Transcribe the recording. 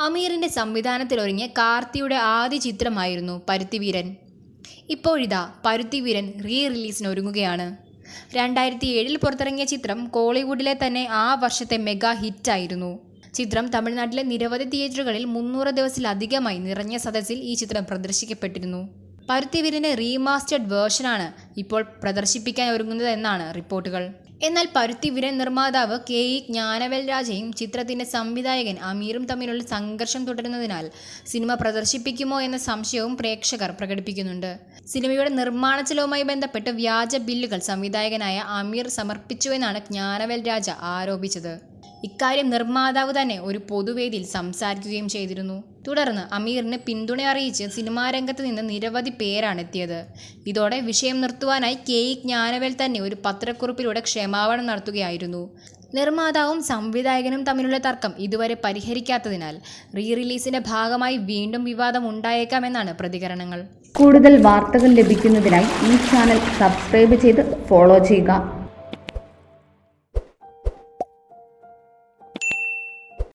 അമീറിന്റെ സംവിധാനത്തിലൊരുങ്ങിയ കാർത്തിയുടെ ആദ്യ ചിത്രമായിരുന്നു പരുത്തിവീരൻ. ഇപ്പോഴിതാ പരുത്തിവീരൻ റീ റിലീസിന് ഒരുങ്ങുകയാണ് രണ്ടായിരത്തി ഏഴിൽ പുറത്തിറങ്ങിയ ചിത്രം കോളിവുഡിലെ തന്നെ ആ വർഷത്തെ മെഗാ ഹിറ്റായിരുന്നു. ചിത്രം തമിഴ്നാട്ടിലെ നിരവധി തിയേറ്ററുകളിൽ മുന്നൂറ് ദിവസത്തിലധികമായി നിറഞ്ഞ സദസ്സിൽ ഈ ചിത്രം പ്രദർശിക്കപ്പെട്ടിരുന്നു. പരുത്തിവീരന്റെ റീമാസ്റ്റേഡ് വേർഷനാണ് ഇപ്പോൾ പ്രദർശിപ്പിക്കാൻ ഒരുങ്ങുന്നത് എന്നാണ് റിപ്പോർട്ടുകൾ. എന്നാൽ പരുത്തിവിരൻ നിർമ്മാതാവ് കെ ഇ ജ്ഞാനവേൽ രാജയും ചിത്രത്തിന്റെ സംവിധായകൻ അമീറും തമ്മിലുള്ള സംഘർഷം തുടരുന്നതിനാൽ സിനിമ പ്രദർശിപ്പിക്കുമോ എന്ന സംശയവും പ്രേക്ഷകർ പ്രകടിപ്പിക്കുന്നുണ്ട്. സിനിമയുടെ നിർമ്മാണ ചെലവുമായി ബന്ധപ്പെട്ട് വ്യാജ ബില്ലുകൾ സംവിധായകനായ അമീർ സമർപ്പിച്ചുവെന്നാണ് ജ്ഞാനവേൽ രാജ ആരോപിച്ചത്. ഇക്കാര്യം നിർമ്മാതാവ് തന്നെ ഒരു പൊതുവേദിയിൽ സംസാരിക്കുകയും ചെയ്തിരുന്നു. തുടർന്ന് അമീറിന് പിന്തുണ അറിയിച്ച് സിനിമാ രംഗത്ത് നിന്ന് നിരവധി പേരാണ് എത്തിയത്. ഇതോടെ വിഷയം നിർത്തുവാനായി കെ ഇ ജ്ഞാനവേൽ തന്നെ ഒരു പത്രക്കുറിപ്പിലൂടെ ക്ഷമാപണം നടത്തുകയായിരുന്നു. നിർമ്മാതാവും സംവിധായകനും തമ്മിലുള്ള തർക്കം ഇതുവരെ പരിഹരിക്കാത്തതിനാൽ റീ റിലീസിന്റെ ഭാഗമായി വീണ്ടും വിവാദം ഉണ്ടായേക്കാമെന്നാണ് പ്രതികരണങ്ങൾ. കൂടുതൽ വാർത്തകൾ ലഭിക്കുന്നതിനായി ഈ ചാനൽ സബ്സ്ക്രൈബ് ചെയ്ത് ഫോളോ ചെയ്യുക.